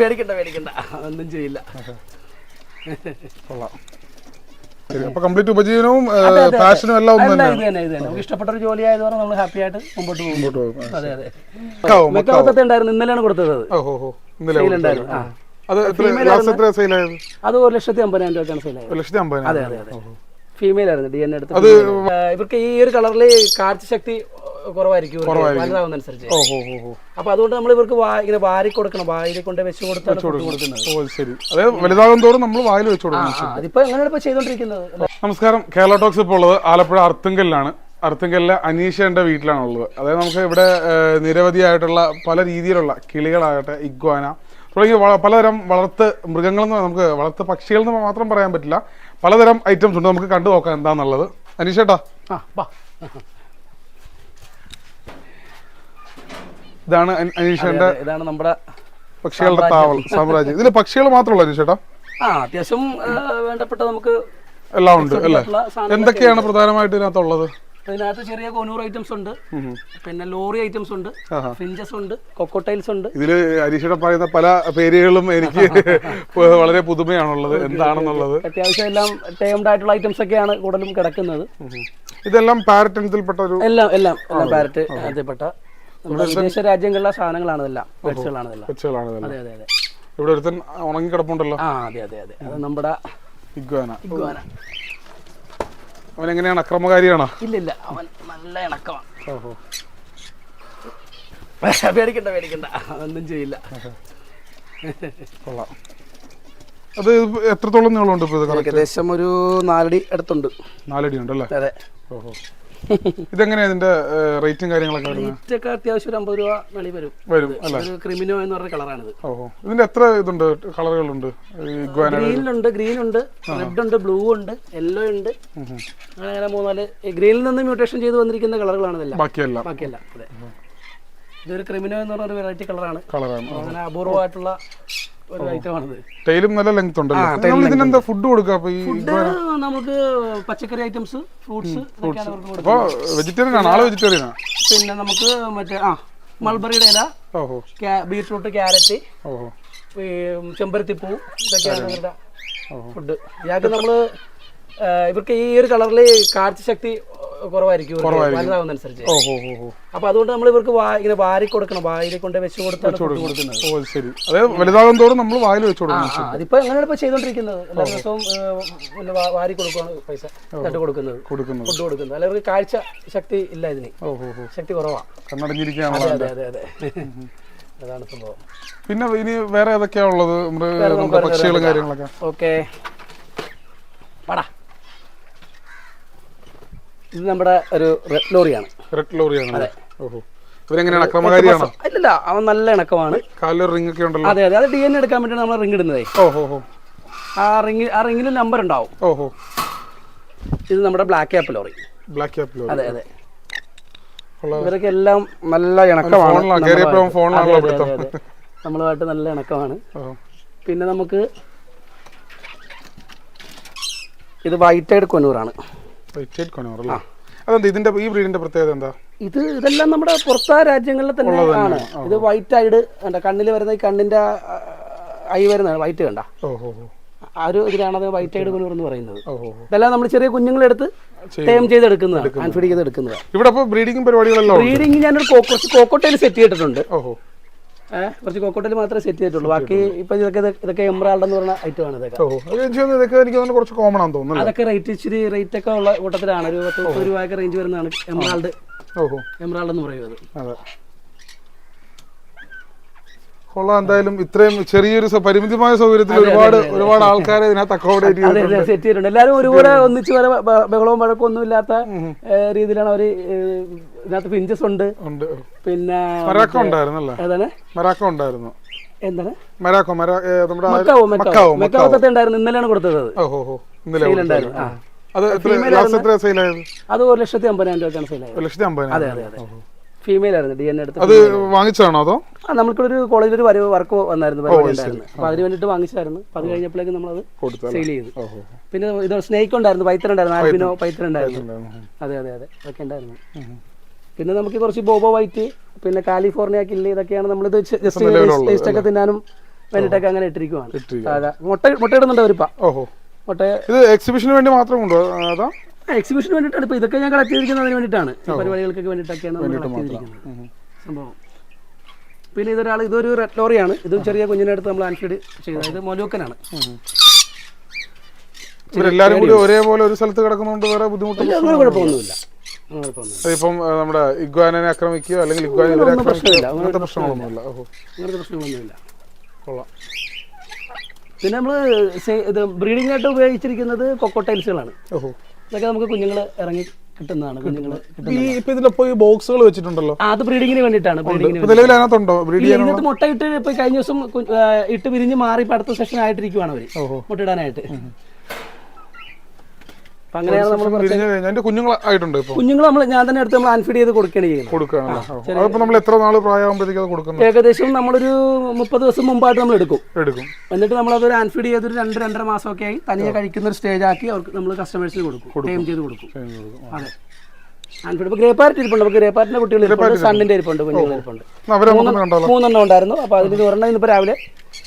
പേടിക്കണ്ട പേടിക്കണ്ട. ഒന്നും ചെയ്യില്ല. കൊള്ളാം. അപ്പൊ കംപ്ലീറ്റ് ഉപജീവനവും ഫാഷനും എല്ലാം ഒന്ന് തന്നെ നമുക്ക് ഇഷ്ടപ്പെട്ട ഒരു ജോലി ആയതുകൊണ്ട് നമ്മൾ ഹാപ്പി ആയിട്ട് മുമ്പോട്ട് പോകും. മുമ്പോട്ട് പോകും. അതെ അതെ. ഉണ്ടായിരുന്നു ഇന്നലെയാണ് കൊടുത്തത് ഇന്നലെ ഉണ്ടായിരുന്നു. അത് എത്ര ലാസ്റ്റ് എത്ര സെയിൽ ആയത്? അത് ഒരു ലക്ഷത്തി അമ്പതിനായിരം രൂപയ്ക്കാണ് സെയിൽ ആയത്. ഒരു ലക്ഷത്തി അമ്പതിനായിരം. അതെ അതെ ഫീമെയിൽ ആയിരുന്നു ഡി എൻ എടുത്ത് ഇവർക്ക് ഈ ഒരു കളറിൽ കാഴ്ച ശക്തി കുറവായിരിക്കും വലുതാവുന്നതനുസരിച്ച് അപ്പൊ അതുകൊണ്ട് നമ്മൾ ഇവർക്ക് ഇങ്ങനെ വാരി കൊടുക്കണം. വായിൽ കൊണ്ട് വെച്ച് കൊടുത്താണ് കൊടുക്കുന്നത്. ഓ ശരി. അതായത് വലുതാകും തോറും നമ്മൾ വായിൽ വെച്ച് കൊടുക്കണം. അതിപ്പോ എങ്ങനെയാണ് ഇപ്പൊ ചെയ്തോണ്ടിരിക്കുന്നത്? നമസ്കാരം. കേരള ടോക്സ് ഇപ്പോൾ ഉള്ളത് ആലപ്പുഴ അർത്തുങ്കലിലാണ്. അർത്തുങ്കലിലെ അനീഷയുടെ വീട്ടിലാണ് ഉള്ളത് അതായത് നമുക്ക് ഇവിടെ നിരവധിയായിട്ടുള്ള പല രീതിയിലുള്ള കിളികളാകട്ടെ ഇഗ്വാന തുടങ്ങിയ പലതരം വളർത്ത് മൃഗങ്ങളെന്ന് നമുക്ക് വളർത്ത് പക്ഷികളെന്ന് മാത്രം പറയാൻ പറ്റില്ല. പലതരം ഐറ്റംസ് ഉണ്ട്. നമുക്ക് കണ്ടു നോക്കാം എന്താണെന്നുള്ളത് അനീഷേട്ടാ. ആ ഇതാണ് അനി- ഇതാണ് നമ്മുടെ പക്ഷികളുടെ താവൾ സാമ്രാജ്യം. ഇതിൽ പക്ഷികൾ മാത്രമല്ല അനീഷേട്ടാ? ആ അത്യാവശ്യം വേണ്ടപ്പെട്ട നമുക്ക് എല്ലാം ഉണ്ട് അല്ലേ? എന്തൊക്കെയാണ് പ്രധാനമായിട്ട് ഇതിനകത്തുള്ളത്? അതിനകത്ത് ചെറിയ കൊനൂർ ഐറ്റംസ് ഉണ്ട്. പിന്നെ ലോറി ഐറ്റംസ് ഉണ്ട്. ഫിഞ്ചസ് ഉണ്ട് കൊക്കോട്ടൈൽസ് ഉണ്ട്. ഇതിൽ അരീഷയുടെ പറയുന്ന പല പേരുകളും എനിക്ക് വളരെ പുതുമയാണുള്ളത്. എന്താണെന്നുള്ളത്? അത്യാവശ്യം എല്ലാം ടേംഡ് ആയിട്ടുള്ള ഐറ്റംസ് ഒക്കെയാണ് കൂടുതലും കിടക്കുന്നത്. ഇതെല്ലാം പാരറ്റ് ഇനത്തിൽപ്പെട്ട ഒരു എല്ലാം എല്ലാം എല്ലാം പാരറ്റ് അതിൽപ്പെട്ട നമ്മുടെ വിദേശ രാജ്യങ്ങളിലെ സാധനങ്ങളാണ് ഇതെല്ലാം. പെറ്റ്സുകളാണ് ഇതെല്ലാം. അതെ അതെ അതെ. ഇവിടെ ഒരുത്തൻ ഉണങ്ങി കിടപ്പുണ്ടല്ലോ. ആ അതെ അതെ അതെ. അത് നമ്മുടെ ഇഗ്വാന. ഇഗ്വാന. അവൻ എങ്ങനെയാണ് അക്രമകാരിയാണോ? ഇല്ല ഇല്ല. അവൻ നല്ല ഇണക്കമാണ് ഓഹോ. പേടിക്കണ്ട പേടിക്കണ്ട. ഒന്നും ചെയ്യില്ല. കൊള്ളാം. അത് എത്രത്തോളം നീളമുണ്ട് ഏകദേശം ഒരു നാലടി അടുത്തുണ്ട്. നാലടി ഉണ്ടല്ലേ അതെ. ഓഹോ. ഇതെങ്ങനെയാ ഇതിന്റെ റേറ്റും കാര്യങ്ങളൊക്കെ റേറ്റ് ഒക്കെ അത്യാവശ്യം ഒരു അമ്പത് രൂപ വെളി വരും. വരും അല്ലേ? ക്രിമിനോ എന്ന് പറഞ്ഞ കളറാണിത്. ഓഹോ. ഇതിന്റെ എത്ര ഇതുണ്ട് കളറുകളുണ്ട്? ഗ്രീനിലുണ്ട് ഗ്രീൻ ഉണ്ട് റെഡ് ഉണ്ട് ബ്ലൂ ഉണ്ട് യെല്ലോ ഉണ്ട് അങ്ങനെ അങ്ങനെ മൂന്നാൽ ഗ്രീനിൽ നിന്ന് മ്യൂട്ടേഷൻ ചെയ്ത് വന്നിരിക്കുന്ന കളറുകളാണ് ഇതെല്ലാം. ബാക്കിയെല്ലാം. ബാക്കിയല്ല അതെ. ഇതൊരു ക്രിമിനോ എന്ന് പറഞ്ഞ ഒരു വെറൈറ്റി കളറാണ്. കളറാണ്. അങ്ങനെ അപൂർവമായിട്ടുള്ള ഒരു ഐറ്റമാണിത് ടൈലും നല്ല ലെങ്ത് ഉണ്ടല്ലോ? ഇതിനെന്താ ഫുഡ് കൊടുക്കുക ഫുഡ് നമുക്ക് പച്ചക്കറി ഐറ്റംസ് ഫ്രൂട്ട്സ് അപ്പൊ വെജിറ്റേറിയൻ ആണ്? ആൾ വെജിറ്റേറിയൻ ആണ്? പിന്നെ നമുക്ക് മറ്റേ ആ മൾബറിയുടെ ഇല ബീട്രൂട്ട് ക്യാരറ്റ് ചെമ്പരത്തിപ്പൂ ഇതൊക്കെയാണ് ഇവരുടെ ഫുഡ് ഇയാൾക്ക് നമ്മൾ ഇവർക്ക് ഈ ഒരു കളറിൽ കാഴ്ച ശക്തി കുറവായിരിക്കും വലുതാവുന്നതനുസരിച്ച്. അപ്പൊ അതുകൊണ്ട് നമ്മൾ ഇവർക്ക് ഇങ്ങനെ വാരി കൊടുക്കണം. വായിൽ കൊണ്ട് വെച്ച് കൊടുത്താണ് കൊടുക്കുന്നത്. ശരി. അതായത് വലുതാകും തോറും നമ്മൾ വായിൽ വെച്ച് കൊടുക്കണം ആ അതിപ്പോ അങ്ങനെയാണ് ഇപ്പൊ ചെയ്തോണ്ടിരിക്കുന്നത്. എല്ലാ ദിവസവും പിന്നെ വാരി കൊടുക്കുകയാണ് പൈസ. തട്ട് കൊടുക്കുന്നത്. ഫുഡ് കൊടുക്കുന്നത്. അല്ല ഇവർക്ക് കാഴ്ച ശക്തി ഇല്ല ഇതിന്. ശക്തി കുറവാണ് അതെ അതെ അതെ അതാണ് സംഭവം. പിന്നെ ഇനി വേറെ ഏതൊക്കെയാ ഉള്ളത്? നമ്മുടെ പക്ഷികളും കാര്യങ്ങളൊക്കെ. ഓക്കെ. പടാ ഇത് നമ്മുടെ ഒരു റെഡ് ലോറിയാണ്. റെഡ് ലോറിയാണ് ഓഹോ. ഇവരെങ്ങനെയാണ്? അക്രമകാരിയാണോ? ഇല്ലല്ല അവൻ നല്ല ഇണക്കമാണ്. കാലിൽ റിംഗ് ഒക്കെ ഉണ്ടല്ലോ. അതെ അതെ. അത് ഡി എൻ എടുക്കാൻ വേണ്ടിയാണ് നമ്മൾ റിംഗ് ഇടുന്നതേ. ഓഹോ ആ റിംഗ് ആ റിംഗിൽ നമ്പർ ഉണ്ടാവും. ഓഹോ. ഇത് നമ്മുടെ black app lory. Black app lory. അതെ അതെ. ഇവരൊക്കെ എല്ലാം നല്ല ഇണക്കമാണ് അതെ, അതെ, അതെ, അതെ. നമ്മളുമായിട്ട് നല്ല ഇണക്കമാണ്. പിന്നെ നമുക്ക് ഇത് വൈറ്റ് ഐഡ് കൊന്നൂറാണ് വൈറ്റ് കൊണോർ അല്ലേ അതെന്താ ഇതിന്റെ ഈ ബ്രീഡിന്റെ പ്രത്യേകത എന്താ? ഇത് ഇതെല്ലാം നമ്മുടെ പുറത്തെ രാജ്യങ്ങളിൽ തന്നെ ആണ്. ഇത് വൈറ്റ് ഐഡ് കണ്ണിൽ വരുന്ന ഈ കണ്ണിന്റെ ഐ വരുന്ന വൈറ്റ് കണ്ട? ആ ഒരു ഇതിലാണ് അത് വൈറ്റ് ഐഡ് എന്ന് പറയുന്നത്. ഇതെല്ലാം നമ്മൾ ചെറിയ കുഞ്ഞുങ്ങളെടുത്ത് ടേം ചെയ്തെടുക്കുന്നതാണ് ആൻഫീഡ് ചെയ്തെടുക്കുന്നതാണ് ഇവിടെ അപ്പോൾ ബ്രീഡിംഗ് പരിപാടികളെല്ലാം ബ്രീഡിങ് ഞാനൊരു കോക്കോട്ടയിൽ സെറ്റ് ചെയ്തിട്ടുണ്ട്. കുറച്ച് കൊക്കോട്ടിൽ മാത്രമേ സെറ്റ് ചെയ്തിട്ടുള്ളൂ. ബാക്കി ഇപ്പൊ ഇതൊക്കെ ഇതൊക്കെ എംബ്രാൾഡ് എന്ന് പറഞ്ഞ ഐറ്റം ആണ് ഇതൊക്കെ. എനിക്ക് കുറച്ച് കോമൺ ആണെന്ന് തോന്നുന്നു അതൊക്കെ റേറ്റ് ഇച്ചിരി റേറ്റ് ഒക്കെ ഉള്ള കൂട്ടത്തിലാണ്. ഒരു പത്ത് രൂപയൊക്കെ റേഞ്ച് വരുന്നതാണ് എംബ്രാൾഡ് എംബ്രാൾഡ് എന്ന് പറയുന്നത്. കൊള്ളാം. എന്തായാലും ഇത്രയും ചെറിയൊരു പരിമിതിമായ സൗകര്യത്തിൽ ഒരുപാട് ഒരുപാട് ആൾക്കാരെ ഇതിനകത്ത് അക്കോമഡേറ്റ് സെറ്റ് ചെയ്തിട്ടുണ്ട്. എല്ലാവരും ഒരുപോലെ ഒന്നിച്ച് വരെ ബഹളവും വഴക്കവും ഒന്നും ഇല്ലാത്ത രീതിയിലാണ് അവർ ഏഹ്, ഇതിനകത്ത് ഫിഞ്ചസ് ഉണ്ട്. പിന്നെ മരാക്ക ഉണ്ടായിരുന്നല്ലേ? മരാക്ക ഉണ്ടായിരുന്നു. എന്താണ്? മരാക്കോ മെക്കാവോ മെക്കാവോ. മക്കാവോ മെക്കാവത്തെ ഉണ്ടായിരുന്നു. ഇന്നലെയാണ് കൊടുത്തത് ഇന്നലെ ഉണ്ടായിരുന്നു. അത് അത് ഒരു ലക്ഷത്തി അമ്പതിനായിരം രൂപയ്ക്കാണ് സെയിലായത് ഒരു ലക്ഷത്തി അമ്പതിനായിരം. അതെ അതെ ഫീമെയിൽ ആയിരുന്നു ഡി എൻ എടുത്ത് അത് വാങ്ങിച്ചതാണോ അതോ? ആ നമ്മൾക്ക് ഒരു കോളേജിൽ ഒരു വരവ് വർക്ക് വന്നായിരുന്നു പരിപാടി ഉണ്ടായിരുന്നു. അപ്പൊ അതിന് വേണ്ടിയിട്ട് വാങ്ങിച്ചായിരുന്നു അപ്പൊ അത് കഴിഞ്ഞപ്പോഴേക്കും നമ്മളത് സെയിൽ ചെയ്തു. പിന്നെ ഇത് സ്നേക്ക് ഉണ്ടായിരുന്നു പൈത്തൻ ഉണ്ടായിരുന്നു ആൽബിനോ പൈത്തൻ ഉണ്ടായിരുന്നു. അതെ അതെ അതെ അതൊക്കെ ഉണ്ടായിരുന്നു. പിന്നെ നമുക്ക് കുറച്ച് ബോബോ വൈറ്റ് പിന്നെ കാലിഫോർണിയ കില്ല് ഇതൊക്കെയാണ് നമ്മളിത് ജസ്റ്റ് ഒക്കെ തിന്നാനും വേണ്ടിട്ടൊക്കെ അങ്ങനെ ഇട്ടിരിക്കുവാണ്. മുട്ട മുട്ടയിടുന്നുണ്ട് അവരിപ്പ. ഓഹോ. മുട്ട ഇത് എക്സിബിഷന് വേണ്ടി മാത്രം ഉണ്ടോ അതാ? എക്സിബിഷന് വേണ്ടിട്ടാണ് ഇപ്പൊ ഇതൊക്കെ ഞാൻ കളക്ട് ചെയ്തിരിക്കുന്നത് അതിന് വേണ്ടിയിട്ടാണ്. പരിപാടികൾക്കൊക്കെ വേണ്ടിയിട്ടൊക്കെയാണ് നമ്മൾ കളക്ട് ചെയ്തിരിക്കുന്നത്. സംഭവം. പിന്നെ ഇതൊരാൾ ഇതൊരു റെഡ് ലോറിയാണ്. ഇത് ചെറിയ കുഞ്ഞിനടുത്ത് നമ്മൾ ആൻഫീഡ് ചെയ്തത് ഇത് മൊലൂക്കനാണ്. ഇവരെല്ലാരും കൂടി ഒരേപോലെ ഒരു സ്ഥലത്ത് കിടക്കുന്നതുകൊണ്ട് വേറെ ബുദ്ധിമുട്ട് ഇല്ല, അങ്ങനെ കുഴപ്പമൊന്നുമില്ല. ആ, നമ്മുടെ ഇഗ്വാനെ ആക്രമിക്കുകയോ അല്ലെങ്കിൽ ഇഗ്വാനെ ഇവരെ ആക്രമിക്കുകയോ. അങ്ങനത്തെ പ്രശ്നങ്ങളൊന്നുമില്ല. അങ്ങനത്തെ പ്രശ്നങ്ങളൊന്നുമില്ല. കൊള്ളാം. പിന്നെ നമ്മൾ ഇത് ബ്രീഡിംഗ് ആയിട്ട് ഉപയോഗിച്ചിരിക്കുന്നത് കൊക്കോ ടൈൽസുകളാണ്. ഓഹോ. ഇതൊക്കെ നമുക്ക് കുഞ്ഞുങ്ങൾ ഇറങ്ങി കിട്ടുന്നതാണ് കുഞ്ഞുങ്ങൾ കിട്ടുന്നത് ഈ ഇപ്പൊ ഇതിലപ്പോ ഈ ബോക്സുകൾ വെച്ചിട്ടുണ്ടല്ലോ? അത് ബ്രീഡിങ്ങിന് വേണ്ടിയിട്ടാണ് അതിനകത്തുണ്ടോ ഇതിനകത്ത് മുട്ട ഇട്ട് ഇപ്പൊ കഴിഞ്ഞ ദിവസം ഇട്ട് വിരിഞ്ഞ് മാറി ഇപ്പൊ അടുത്ത സെഷൻ ആയിട്ടിരിക്കുവാണ് അവർ. മുട്ട മുട്ടയിടാനായിട്ട് ഇപ്പൊ. കുഞ്ഞുങ്ങൾ നമ്മൾ ഞാൻ തന്നെ എടുത്ത് നമ്മൾ ആൻഫീഡ് ചെയ്ത് കൊടുക്കുകയാണ് ചെയ്യുന്നത്. കൊടുക്കുകയാണല്ലോ നമ്മൾ എത്ര പ്രായമാകുമ്പോഴത്തേക്ക് കൊടുക്കുന്നത്? ഏകദേശം നമ്മളൊരു മുപ്പത് ദിവസം മുമ്പായിട്ട് നമ്മൾ എടുക്കും. എടുക്കും. എന്നിട്ട് നമ്മൾ അതൊരു ആൻഫീഡ് ചെയ്തൊരു രണ്ട് രണ്ടര മാസം മാസമൊക്കെ ആയി തനിയെ കഴിക്കുന്ന ഒരു സ്റ്റേജ് ആക്കി അവർക്ക് നമ്മൾ കസ്റ്റമേഴ്സിന് കൊടുക്കും. ടൈം ചെയ്ത് കൊടുക്കും. അതെ. ആൻഫീഡ് ഇപ്പോൾ ഗ്രേ പാർട്ടി ഇരിപ്പുണ്ട്. അപ്പോൾ ഗ്രേ പാർട്ടിന്റെ കുട്ടികൾ ഇരിപ്പുണ്ട്. സണ്ണിന്റെ ഇരിപ്പുണ്ട്. കുഞ്ഞുങ്ങൾ ഇരിപ്പുണ്ട്. മൂന്നെണ്ണം ഉണ്ടായിരുന്നു. അപ്പൊ അതിന് ഒരെണ്ണം ഇന്നിപ്പോ രാവിലെ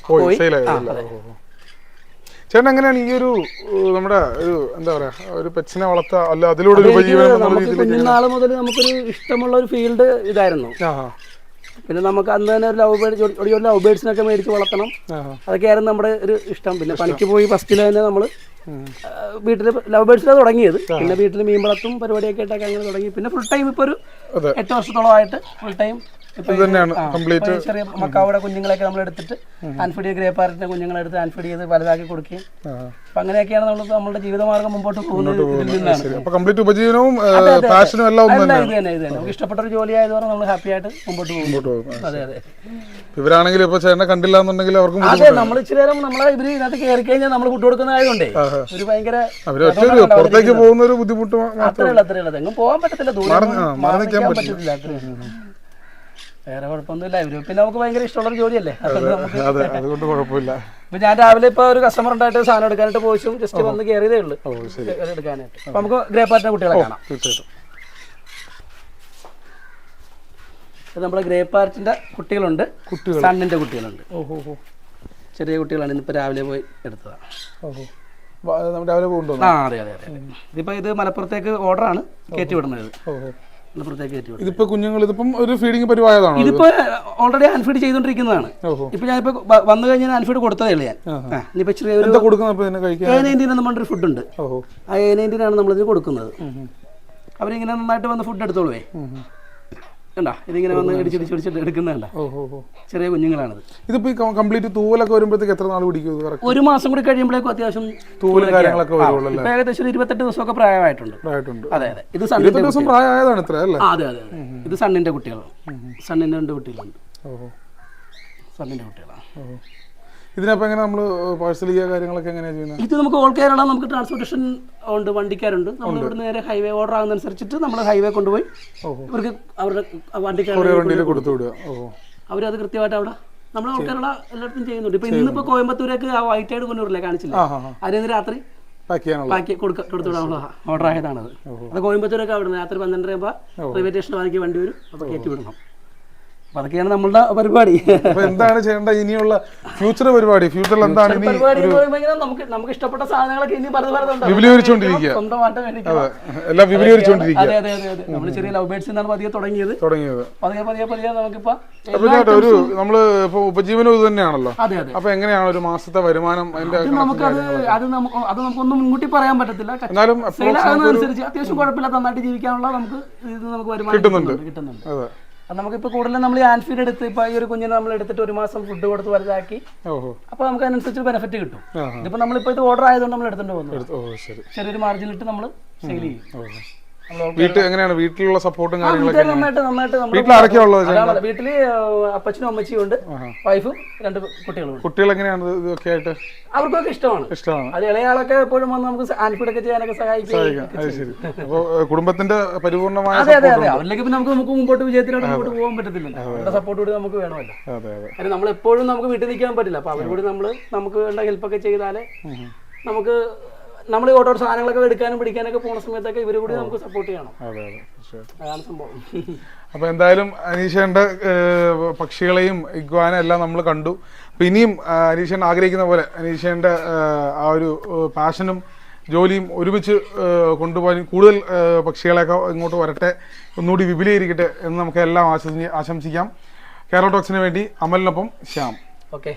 പോയി. ചേട്ടൻ എങ്ങനെയാണ് ഈ ഒരു നമ്മുടെ ഒരു എന്താ പറയാ ഒരു പെറ്റ്സിനെ വളർത്ത അല്ല അതിലൂടെ ഒരു നമുക്ക് കുഞ്ഞുനാൾ മുതൽ നമുക്കൊരു ഇഷ്ടമുള്ള ഒരു ഫീൽഡ് ഇതായിരുന്നു. പിന്നെ നമുക്ക് അന്ന് തന്നെ ഒരു ലവ് ബേർഡ് ഒരു ലവ് ബേർഡ്സിനൊക്കെ മേടിച്ച് വളർത്തണം. അതൊക്കെയായിരുന്നു നമ്മുടെ ഒരു ഇഷ്ടം. പിന്നെ പണിക്ക് പോയി ഫസ്റ്റിൽ തന്നെ നമ്മൾ. വീട്ടിൽ ലവ് ബേർഡ്സിലാണ് തുടങ്ങിയത്. പിന്നെ വീട്ടിൽ മീൻ വളർത്തും പരിപാടിയൊക്കെ ആയിട്ടൊക്കെ അങ്ങനെ തുടങ്ങി. പിന്നെ ഫുൾ ടൈം ഇപ്പോൾ ഒരു. എട്ട് വർഷത്തോളമായിട്ട് ഫുൾ ടൈം കംപ്ലീറ്റ് ചെറിയ മക്കാവിടെ കുഞ്ഞുങ്ങളെയൊക്കെ നമ്മൾ എടുത്തിട്ട് ആൻഫീഡ് ഗ്രേ പാരറ്റിന്റെ കുഞ്ഞുങ്ങളെ എടുത്ത് ആൻഫീഡ് ചെയ്ത് വലുതാക്കി കൊടുക്കുകയും. അപ്പൊ അങ്ങനെയൊക്കെയാണ് നമ്മൾ നമ്മുടെ ജീവിതമാർഗം മുമ്പോട്ട് പോകുന്നത് കംപ്ലീറ്റ് ഉപജീവനവും പാഷനും എല്ലാം ഇത് തന്നെ ഇത് തന്നെ. നമുക്ക് ഇഷ്ടപ്പെട്ട ഒരു ജോലി ആയതുകൊണ്ട് നമ്മൾ ഹാപ്പി ആയിട്ട് മുമ്പോട്ട് പോകും അതെ അതെ. ഇവരാണെങ്കിൽ ഇപ്പൊ ചേട്ടനെ കണ്ടില്ല എന്നുണ്ടെങ്കിൽ അവർക്കും അതെ നമ്മൾ ഇച്ചിരി നേരം നമ്മളെ ഇവർ ഇതിനകത്ത് കയറി കഴിഞ്ഞാൽ നമ്മൾ ഫുഡ് കൊടുക്കുന്ന ആയതുകൊണ്ടേ ഒരു ഭയങ്കര പുറത്തേക്ക് പോകുന്ന ഒരു ബുദ്ധിമുട്ട് എങ്ങും പോകാൻ പറ്റത്തില്ല ദൂരം പറ്റത്തില്ല. വേറെ കുഴപ്പമൊന്നുമില്ല. ഇവർ പിന്നെ നമുക്ക് ഭയങ്കര ഇഷ്ടമുള്ള ജോലിയല്ലേ? അതുകൊണ്ട് അതെ അതുകൊണ്ട് കുഴപ്പമില്ല. ഇപ്പൊ ഞാൻ രാവിലെ ഇപ്പൊ ഒരു കസ്റ്റമർ ഉണ്ടായിട്ട് സാധനം എടുക്കാനായിട്ട് പോയിച്ചും. ജസ്റ്റ് വന്ന് കയറിയതേ ഉള്ളൂ. എടുക്കാനായിട്ട്. അപ്പൊ നമുക്ക് ഗ്രേ പാറ്റിന്റെ കുട്ടികളെ കാണാം. തീർച്ചയായിട്ടും. നമ്മുടെ ഗ്രേ പാർട്ടിന്റെ കുട്ടികളുണ്ട്. സണ്ണിന്റെ കുട്ടികളുണ്ട്. ഓഹോ ചെറിയ കുട്ടികളാണ് ഇന്നിപ്പോ രാവിലെ പോയി എടുത്തതാണ് ഓഹോ രാവിലെ ആ അതെ അതെ അതെ ഇതിപ്പോ ഇത് മലപ്പുറത്തേക്ക് ഓർഡറാണ് കയറ്റി വിടുന്നത് ഓഹോ കയറ്റി വിടുന്നത്. ഇതിപ്പോ കുഞ്ഞുങ്ങൾ ഇതിപ്പം ഒരു ഫീഡിംഗ് പരിവായതാണ് ഇത്? ഇതിപ്പോ ഓൾറെഡി അൺഫീഡ് ചെയ്തോണ്ടിരിക്കുന്നതാണ് ഇപ്പൊ വ- വന്നു കഴിഞ്ഞാൽ അൺഫീഡ് കൊടുത്തതേ ഉള്ളൂ ഞാൻ. ഇനിയിപ്പോ കഴിക്കാൻ? എ നയന്റീൻ ഫുഡ് ഉണ്ട്. ആ എ നയന്റീൻ ആണ് നമ്മളിതിന് കൊടുക്കുന്നത്. അവരിങ്ങനെ നന്നായിട്ട് വന്ന് ഫുഡ് എടുത്തോളുവേ. കണ്ടാ ഇതിങ്ങനെ വന്ന് ഇടിച്ചിടിച്ചിടിച്ചിട്ട് ഓഹോ ചെറിയ കുഞ്ഞുങ്ങളാണിത്. ഇതിപ്പോ ഈ കംപ്ലീറ്റ് തൂവലൊക്കെ വരുമ്പോഴത്തേക്ക് എത്ര നാൾ പിടിക്കും ഒരു മാസം കൂടി കഴിയുമ്പോഴേക്കും അത്യാവശ്യം തൂവലും കാര്യങ്ങളൊക്കെ വരുള്ളൂ ഏകദേശം ഇരുപത്തെട്ട് ദിവസമൊക്കെ പ്രായമായിട്ടുണ്ട്. അതെ അതെ. ഇത് സണ്ണിന്റെ ദിവസം പ്രായമായതാണ് ഇത്ര അല്ലേ? അതെ അതെ ഇത് സണ്ണിന്റെ കുട്ടികളാണ്. സണ്ണിന്റെ രണ്ട് കുട്ടികളുണ്ട്. സണ്ണിന്റെ കുട്ടികളാണ്. ഓഹോ ഇതിനപ്പോ എങ്ങനെ നമ്മൾ പാഴ്സൽ ചെയ്യുക കാര്യങ്ങളൊക്കെ എങ്ങനെയാ ചെയ്യുന്നത്? ഇത് നമുക്ക് ഓൾ കേരള നമുക്ക് ട്രാൻസ്പോർട്ടേഷൻ ഉണ്ട് വണ്ടിക്കാരുണ്ട്. നമ്മൾ ഇവിടെ നേരെ ഹൈവേ ഓർഡർ ആകുന്നതനുസരിച്ചിട്ട് നമ്മൾ ഹൈവേ കൊണ്ടുപോയി അവർക്ക് അവരുടെ വണ്ടിക്കാരുടെ കൊടുത്തു വിടുക അവരത് കൃത്യമായിട്ട് അവിടെ നമ്മൾ ഓൾ കേരള എല്ലായിടത്തും ചെയ്യുന്നുണ്ട്. ഇപ്പൊ ഇന്നിപ്പോ കോയമ്പത്തൂരേക്ക് ആ വൈറ്റ് ആയിട്ട് കൊണ്ടുവരില്ലേ കാണിച്ചില്ല? അതിന് രാത്രി പാക്ക് ഓർഡർ ആയതാണത്. അത് കോയമ്പത്തൂരൊക്കെ അവിടെ രാത്രി പന്ത്രണ്ടര ആകുമ്പോൾ റെയിൽവേ സ്റ്റേഷൻ ബാക്കി വണ്ടി വരും. അപ്പോൾ കയറ്റി വിടണം. അപ്പോൾ അതൊക്കെയാണ് നമ്മളുടെ പരിപാടി. അപ്പൊ എന്താണ് ചെയ്യേണ്ട? ഇനിയുള്ള ഫ്യൂച്ചർ പരിപാടി. ഫ്യൂച്ചറിൽ എന്താണ് ഇനി പരിപാടി എന്ന് പറയുമ്പോൾ നമുക്ക് നമുക്ക് ഇഷ്ടപ്പെട്ട സാധനങ്ങളൊക്കെ ഇനി പറഞ്ഞു വിപുലീകരിച്ചുകൊണ്ടിരിക്കുക. സ്വന്തമായിട്ട് അതെ. എല്ലാം വിപുലീകരിച്ചുകൊണ്ടിരിക്കുക. അതെ അതെ അതെ അതെ. നമ്മൾ ചെറിയ ലവ് ബേഡ്സ് എന്നാണ് പതിയെ തുടങ്ങിയത്. തുടങ്ങിയത്. പതിയെ പതിയെ പതിയെ നമുക്കിപ്പോ അപ്പൊ ചേട്ടാ ഒരു നമ്മൾ ഇപ്പൊ ഉപജീവനം ഇത് തന്നെയാണല്ലോ. അതെ അതെ. അപ്പൊ എങ്ങനെയാണ് ഒരു മാസത്തെ വരുമാനം അതിന്റെ അത് നമുക്കത് അത് നമുക്ക് അത് നമുക്കൊന്നും മുൻകൂട്ടി പറയാൻ പറ്റത്തില്ല. എന്നാലും സെയിൽ ആകുന്നതനുസരിച്ച് അത്യാവശ്യം കുഴപ്പമില്ല. നന്നായിട്ട് ജീവിക്കാനുള്ള നമുക്ക് ഇത് നമുക്ക് വരുമാനം കിട്ടുന്നുണ്ട്. കിട്ടുന്നുണ്ട്. അത്. നമുക്കിപ്പോൾ കൂടുതലും നമ്മൾ ഈ ആൻഫീഡ് എടുത്ത് ഇപ്പോൾ ഈ ഒരു കുഞ്ഞിനെ നമ്മൾ എടുത്തിട്ട് ഒരു മാസം ഫുഡ് കൊടുത്ത് വലുതാക്കി അപ്പോൾ നമുക്ക് അതിനനുസരിച്ച് ബെനിഫിറ്റ് കിട്ടും. ഇപ്പൊ ഇതിപ്പോൾ നമ്മളിപ്പോൾ ഇത് ഓർഡർ ആയതുകൊണ്ട് നമ്മൾ എടുത്തുകൊണ്ട് പോകുന്നു ചെറിയൊരു മാർജിനിട്ട് നമ്മൾ സെയിൽ ചെയ്യും. വീട്ടിൽ എങ്ങനെയാണ്? വീട്ടിലുള്ള സപ്പോർട്ടും കാര്യങ്ങളൊക്കെ നന്നായിട്ട് നന്നായിട്ട് വീട്ടിൽ ആരൊക്കെയാ ഉള്ളത് അതാണ് അപ്പച്ചനും അമ്മച്ചിയും ഉണ്ട്. വൈഫും രണ്ട് കുട്ടികളും കുട്ടികൾ എങ്ങനെയാണ് ഇത് ഇതൊക്കെ ആയിട്ട്? അവർക്കൊക്കെ ഇഷ്ടമാണ്. ഇഷ്ടമാണ്. അത് ഇളയാളൊക്കെ എപ്പോഴും വന്ന് നമുക്ക് ആൻഫീഡൊക്കെ ചെയ്യാനൊക്കെ സഹായിക്കും. അത് ശരി. അപ്പൊ കുടുംബത്തിന്റെ പരിപൂർണമായ അതെ അതെ അതെ. അവരിലേക്ക് നമുക്ക് നമുക്ക് മുമ്പോട്ട് വിജയത്തിലോട്ട് മുമ്പോട്ട് പോകാൻ പറ്റത്തില്ലല്ലോ. അവരുടെ സപ്പോർട്ട് കൂടി നമുക്ക് വേണമല്ലോ. അതെ അതെ. നമ്മൾ എപ്പോഴും നമുക്ക് വീട്ടിൽ നിൽക്കാൻ പറ്റില്ല. അപ്പൊ അവരോട് നമ്മൾ നമുക്ക് വേണ്ട ഹെൽപ്പൊക്കെ ചെയ്താലേ നമുക്ക് നമ്മൾ ഈ ഓട്ടോ സാധനങ്ങളൊക്കെ എടുക്കാനും പിടിക്കാനൊക്കെ പോണ സമയത്തൊക്കെ ഇവർ കൂടി നമുക്ക് സപ്പോർട്ട് ചെയ്യണം. അതെ അതെ അതാണ് സംഭവം. അപ്പൊ എന്തായാലും അനീഷേന്റെ പക്ഷികളെയും ഇഗ്വാന എല്ലാം നമ്മൾ കണ്ടു. അപ്പൊ ഇനിയും അനീഷൻ ആഗ്രഹിക്കുന്ന പോലെ അനീഷേന്റെ ആ ഒരു പാഷനും ജോലിയും ഒരുമിച്ച് കൊണ്ടുപോയി കൊണ്ടുപോകാൻ കൂടുതൽ പക്ഷികളെയൊക്കെ ഇങ്ങോട്ട് വരട്ടെ ഒന്നുകൂടി വിപുലീകരിക്കട്ടെ എന്ന് നമുക്ക് എല്ലാം ആശംസിക്കാം. കേരള ടോക്സിന് വേണ്ടി അമലിനൊപ്പം ശ്യാം. ഓക്കെ.